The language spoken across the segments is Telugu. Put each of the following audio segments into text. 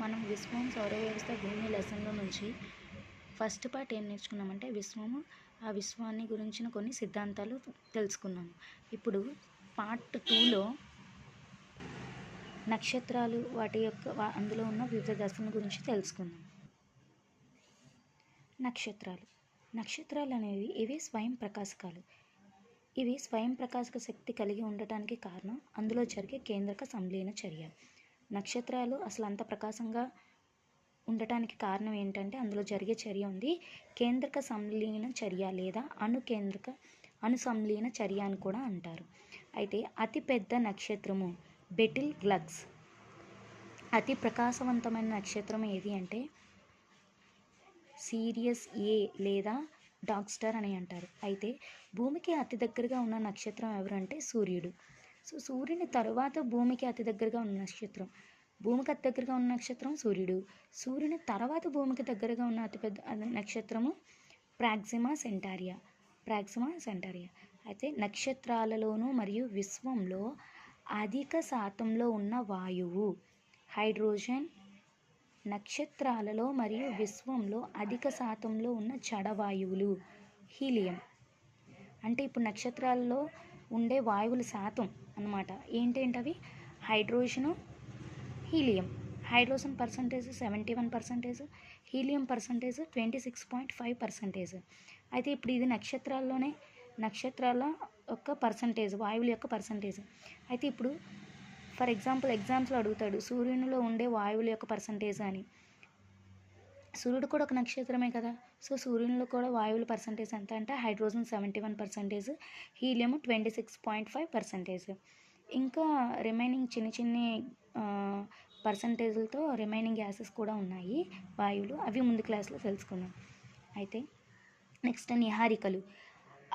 మనం విశ్వం సౌర వ్యవస్థ భూమి లెసన్లో నుంచి ఫస్ట్ పార్ట్ ఏం నేర్చుకున్నామంటే విశ్వము ఆ విశ్వాన్ని గురించిన కొన్ని సిద్ధాంతాలు తెలుసుకున్నాము ఇప్పుడు పార్ట్ టూలో నక్షత్రాలు వాటి యొక్క అందులో ఉన్న వివిధ దశల గురించి తెలుసుకుందాం. నక్షత్రాలు. నక్షత్రాలు అనేవి ఇవి స్వయం ప్రకాశకాలు. ఇవి స్వయం ప్రకాశక శక్తి కలిగి ఉండటానికి కారణం అందులో జరిగే కేంద్రక సంలీన చర్య. నక్షత్రాలు అసలు అంత ప్రకాశంగా ఉండటానికి కారణం ఏంటంటే అందులో జరిగే చర్య ఉంది. కేంద్రక సంలీన చర్య లేదా అణుకేంద్రక అనుసంలీన చర్య అని కూడా అంటారు. అయితే అతిపెద్ద నక్షత్రము బెటిల్ గ్లగ్స్. అతి ప్రకాశవంతమైన నక్షత్రం ఏది అంటే సీరియస్ ఏ లేదా డాగ్ స్టార్ అని అంటారు. అయితే భూమికి అతి దగ్గరగా ఉన్న నక్షత్రం ఎవరంటే సూర్యుడు. సో సూర్యుని తరువాత భూమికి అతి దగ్గరగా ఉన్న నక్షత్రం. భూమికి అతి దగ్గరగా ఉన్న నక్షత్రం సూర్యుడు. సూర్యుని తర్వాత భూమికి దగ్గరగా ఉన్న అతిపెద్ద నక్షత్రము ప్రాక్సిమా సెంటారియా. ప్రాక్సిమా సెంటారియా. అయితే నక్షత్రాలలోనూ మరియు విశ్వంలో అధిక శాతంలో ఉన్న వాయువు హైడ్రోజన్ నక్షత్రాలలో మరియు విశ్వంలో అధిక శాతంలో ఉన్న జడవాయువులు హీలియం. అంటే ఇప్పుడు నక్షత్రాలలో ఉండే వాయువుల శాతం అన్నమాట. ఏంటేంటవి? Hydrogen helium. Hydrogen percentage seventy one percentage helium percentage twenty six point five percentage. అయితే ఇప్పుడు ఇది నక్షత్రాల్లోనే నక్షత్రాల యొక్క పర్సంటేజ్ వాయువుల యొక్క పర్సంటేజ్. అయితే ఇప్పుడు ఫర్ ఎగ్జాంపుల్ ఎగ్జామ్స్లో అడుగుతాడు సూర్యునిలో ఉండే వాయువుల యొక్క పర్సంటేజ్ అని. సూర్యుడు కూడా ఒక నక్షత్రమే కదా. సో సూర్యునిలో కూడా వాయువుల పర్సంటేజ్ ఎంత అంటే hydrogen seventy one percentage helium twenty six point five percentage ఇంకా రిమైనింగ్ చిన్న చిన్ని పర్సంటేజ్లతో రిమైనింగ్ గ్యాసెస్ కూడా ఉన్నాయి వాయువులు. అవి ముందు క్లాస్లో తెలుసుకుందాం. అయితే నెక్స్ట్ నిహారికలు.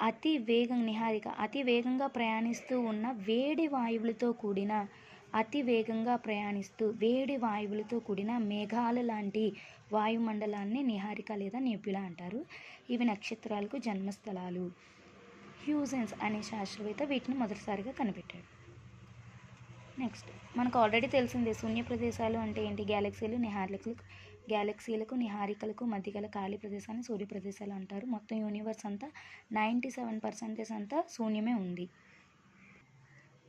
అతి వేగం నిహారిక. అతి వేగంగా ప్రయాణిస్తూ ఉన్న వేడి వాయువులతో కూడిన అతి వేగంగా ప్రయాణిస్తూ వేడి వాయువులతో కూడిన మేఘాల లాంటి వాయుమండలాన్ని నిహారిక లేదా నెబ్యులా అంటారు. ఇవి నక్షత్రాలకు జన్మస్థలాలు. హ్యూజెన్స్ అనే శాస్త్రవేత్త వీటిని మొదటిసారిగా కనిపెట్టాడు. నెక్స్ట్ మనకు ఆల్రెడీ తెలిసిందే శూన్య ప్రదేశాలు అంటే ఏంటి? గ్యాలక్సీలు నిహారికలకు గ్యాలక్సీలకు నిహారికలకు మధ్య గల ఖాళీ ప్రదేశాన్ని సూర్య ప్రదేశాలు అంటారు. మొత్తం యూనివర్స్ అంతా నైంటీ సెవెన్ పర్సెంటేజ్ అంతా శూన్యమే ఉంది.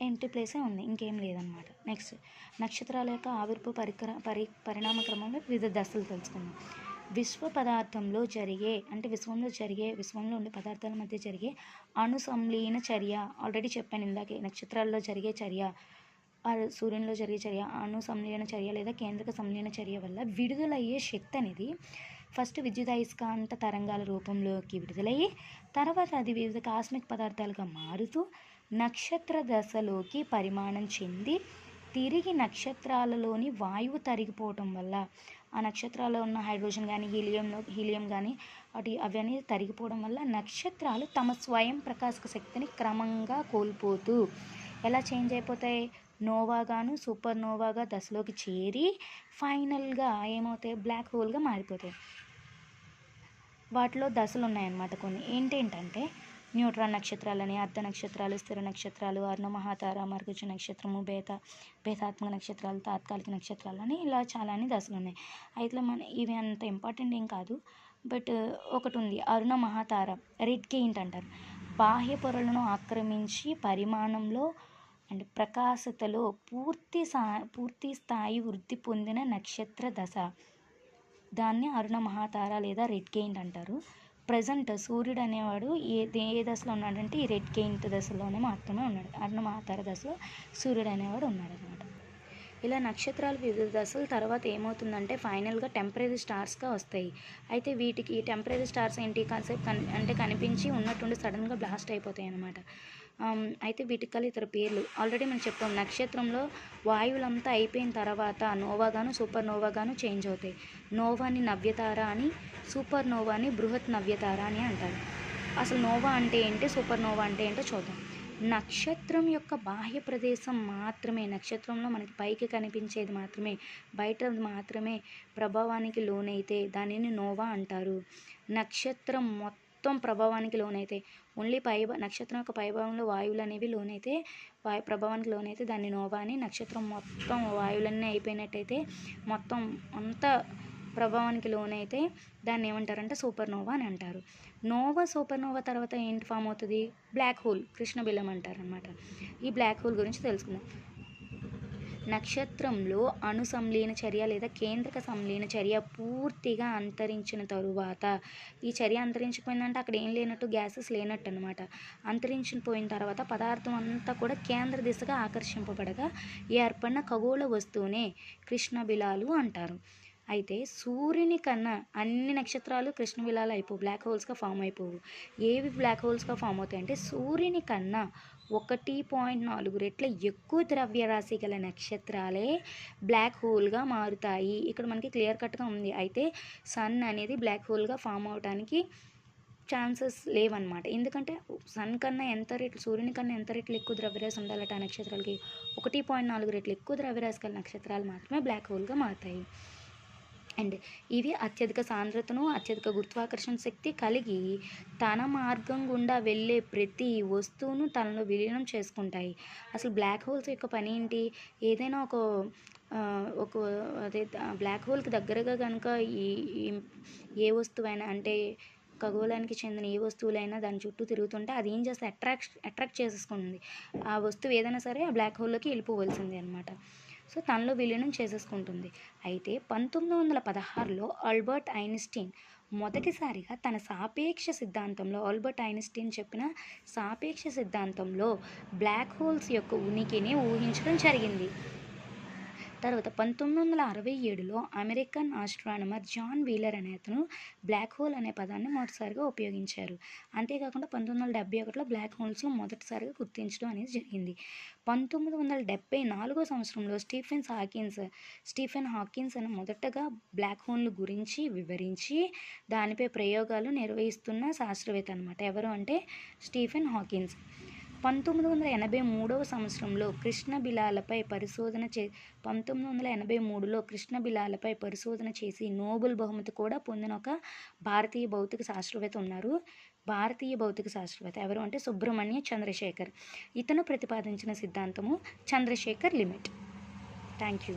ఎంటీ ప్లేసే ఉంది. ఇంకేం లేదనమాట నెక్స్ట్ నక్షత్రాల యొక్క ఆవిర్పు పరికర పరి పరిణామ క్రమంలో వివిధ దశలు తెలుసుకుందాం. విశ్వ పదార్థంలో జరిగే అంటే విశ్వంలో జరిగే విశ్వంలో ఉండే పదార్థాల మధ్య జరిగే అణుసంలీన చర్య ఆల్రెడీ చెప్పాను ఇందాకే నక్షత్రాల్లో జరిగే చర్య సూర్యునిలో జరిగే చర్య అణు సంలీన చర్య లేదా కేంద్రక సంలీన చర్య వల్ల విడుదలయ్యే శక్తి అనేది ఫస్ట్ విద్యుదయస్కాంత తరంగాల రూపంలోకి విడుదలయ్యి తర్వాత అది వివిధ కాస్మిక్ పదార్థాలుగా మారుతూ నక్షత్ర దశలోకి పరిమాణం చెంది తిరిగి నక్షత్రాలలోని వాయువు తరిగిపోవటం వల్ల ఆ నక్షత్రాల్లో ఉన్న హైడ్రోజన్ కానీ హీలియంలో హీలియం కానీ అటు అవన్నీ తరిగిపోవడం వల్ల నక్షత్రాలు తమ స్వయం ప్రకాశక శక్తిని క్రమంగా కోల్పోతూ ఎలా చేంజ్ అయిపోతాయి? నోవాగాను సూపర్ నోవాగా దశలోకి చేరి ఫైనల్గా ఏమవుతాయి? బ్లాక్ హోల్గా మారిపోతాయి. వాటిలో దశలు ఉన్నాయన్నమాట కొన్ని. ఏంటేంటంటే న్యూట్రాన్ నక్షత్రాలని అర్ధ నక్షత్రాలు స్థిర నక్షత్రాలు అర్ణ మహాతార మరుగుజ నక్షత్రము బేత భేదాత్మక నక్షత్రాలు తాత్కాలిక నక్షత్రాలు అని ఇలా చాలా అని దశలు ఉన్నాయి. అయితే మన ఇవి అంత ఇంపార్టెంట్ ఏం కాదు. బట్ ఒకటి ఉంది అరుణ మహాతార రెడ్ గెయింట్ అంటారు. బాహ్య పొరలను ఆక్రమించి పరిమాణంలో అండ్ ప్రకాశతలో పూర్తి సా పూర్తి స్థాయి వృద్ధి పొందిన నక్షత్ర దశ. దాన్ని అరుణ మహాతార లేదా రెడ్ గెయింట్ అంటారు. ప్రజెంట్ సూర్యుడు అనేవాడు ఏ ఏ దశలో ఉన్నాడంటే ఈ రెడ్ కెయింట్ దశలోనే మాత్రమే ఉన్నాడు. అరుణ దశలో సూర్యుడు అనేవాడు ఉన్నాడు అనమాట ఇలా నక్షత్రాలు వివిధ దశల తర్వాత ఏమవుతుందంటే ఫైనల్గా టెంపరీ స్టార్స్గా వస్తాయి. అయితే వీటికి టెంపరీ స్టార్స్ ఏంటి కాన్సెప్ట్ కన్ అంటే కనిపించి ఉన్నట్టుండి సడన్గా బ్లాస్ట్ అయిపోతాయి అనమాట అయితే వీటికల్ ఇతర పేర్లు. ఆల్రెడీ మనం చెప్పాం నక్షత్రంలో వాయువులంతా అయిపోయిన తర్వాత నోవాగాను సూపర్ నోవాగాను చేంజ్ అవుతాయి. నోవాని నవ్యతార అని సూపర్ నోవాని బృహత్ నవ్యతార అని అంటారు. అసలు నోవా అంటే ఏంటి సూపర్ నోవా అంటే ఏంటో చూద్దాం. నక్షత్రం యొక్క బాహ్య ప్రదేశం మాత్రమే నక్షత్రంలో మనకి పైకి కనిపించేది మాత్రమే బయట మాత్రమే ప్రభావానికి లోనైతే దానిని నోవా అంటారు. నక్షత్రం మొత్తం మొత్తం ప్రభావానికి లోనైతే. ఓన్లీ పై నక్షత్రం యొక్క పైభాగంలో వాయువులు అనేవి లోనైతే వాయు ప్రభావానికి లోనైతే దాన్ని నోవా అని నక్షత్రం మొత్తం వాయువులన్నీ అయిపోయినట్టయితే మొత్తం అంత ప్రభావానికి లోనైతే దాన్ని ఏమంటారంటే? సూపర్ నోవా అని అంటారు. నోవా సూపర్ నోవా తర్వాత ఏంటి ఫామ్ అవుతుంది? బ్లాక్ హోల్ కృష్ణబిలం అంటారు అనమాట ఈ బ్లాక్ హోల్ గురించి తెలుసుకుందాం. నక్షత్రంలో అణు సంలీన చర్య లేదా కేంద్రక సంలీన చర్య పూర్తిగా అంతరించిన తరువాత ఈ చర్య అంతరించిపోయిందంటే అక్కడ ఏం లేనట్టు గ్యాసెస్ లేనట్టు అనమాట అంతరించిపోయిన తర్వాత పదార్థం అంతా కూడా కేంద్ర దిశగా ఆకర్షింపబడగా ఏర్పడిన ఖగోళ వస్తువునే కృష్ణబిలాలు అంటారు. అయితే సూర్యుని కన్నా అన్ని నక్షత్రాలు కృష్ణబిలాలు అయిపోవు బ్లాక్ హోల్స్గా ఫామ్ అయిపోవు. ఏవి బ్లాక్ హోల్స్గా ఫామ్ అవుతాయి అంటే సూర్యుని కన్నా ఒకటి పాయింట్ నాలుగు రెట్ల ఎక్కువ ద్రవ్యరాశి గల నక్షత్రాలే బ్లాక్ హోల్గా మారుతాయి. ఇక్కడ మనకి క్లియర్ కట్గా ఉంది. అయితే సన్ అనేది బ్లాక్ హోల్గా ఫామ్ అవడానికి ఛాన్సెస్ లేవన్నమాట. ఎందుకంటే సన్ కన్నా ఎంత రెట్లు సూర్యుని కన్నా ఎంత రెట్లు ఎక్కువ ద్రవ్యరాశి ఉండాలట ఆ నక్షత్రాలకి? ఒకటి పాయింట్ నాలుగు రెట్లు ఎక్కువ ద్రవ్యరాశి గల నక్షత్రాలు మాత్రమే బ్లాక్ హోల్గా మారుతాయి. అండ్ ఇవి అత్యధిక సాంద్రతను అత్యధిక గురుత్వాకర్షణ శక్తి కలిగి తన మార్గం గుండా వెళ్ళే ప్రతి వస్తువును తనలో విలీనం చేసుకుంటాయి. అసలు బ్లాక్ హోల్స్ యొక్క పని ఏంటి? ఏదైనా ఒక ఒక అదే బ్లాక్ హోల్కి దగ్గరగా కనుక ఈ ఈ- ఏ వస్తువైనా అంటే ఖగోళానికి చెందిన ఏ వస్తువులైనా దాని చుట్టూ తిరుగుతుంటే అది ఏం చేస్తే అట్రాక్ట్ అట్రాక్ట్ చేసేసుకుంటుంది. ఆ వస్తువు ఏదైనా సరే ఆ బ్లాక్ హోల్లోకి వెళ్ళిపోవలసిందే అనమాట సో తనలో విలీనం చేసేసుకుంటుంది. అయితే పంతొమ్మిది వందల పదహారులో ఆల్బర్ట్ ఐన్స్టీన్ మొదటిసారిగా తన సాపేక్ష సిద్ధాంతంలో ఆల్బర్ట్ ఐన్స్టీన్ చెప్పిన సాపేక్ష సిద్ధాంతంలో బ్లాక్ హోల్స్ యొక్క ఉనికిని ఊహించడం జరిగింది. తర్వాత పంతొమ్మిది వందల అరవై ఏడులో అమెరికన్ ఆస్ట్రానమర్ జాన్ వీలర్ అనే అతను బ్లాక్ హోల్ అనే పదాన్ని మొదటిసారిగా ఉపయోగించారు. అంతేకాకుండా పంతొమ్మిది వందల డెబ్బై ఒకటిలో బ్లాక్ హోల్స్ను మొదటిసారిగా గుర్తించడం అనేది జరిగింది. పంతొమ్మిది వందల డెబ్బై నాలుగో సంవత్సరంలో స్టీఫెన్ హాకిన్స్ స్టీఫెన్ హాకిన్స్ అని మొదటగా బ్లాక్ హోల్ గురించి వివరించి దానిపై ప్రయోగాలు నిర్వహిస్తున్న శాస్త్రవేత్త అనమాట ఎవరు అంటే స్టీఫెన్ హాకిన్స్. పంతొమ్మిది వందల ఎనభై మూడవ సంవత్సరంలో కృష్ణ బిలాలపై పరిశోధన చే పంతొమ్మిది వందల ఎనభై మూడులో కృష్ణ బిలాలపై పరిశోధన చేసి నోబెల్ బహుమతి కూడా పొందిన ఒక భారతీయ భౌతిక శాస్త్రవేత్త ఉన్నారు. భారతీయ భౌతిక శాస్త్రవేత్త ఎవరు అంటే సుబ్రహ్మణ్య చంద్రశేఖర్. ఇతను ప్రతిపాదించిన సిద్ధాంతము చంద్రశేఖర్ లిమిట్. Thank you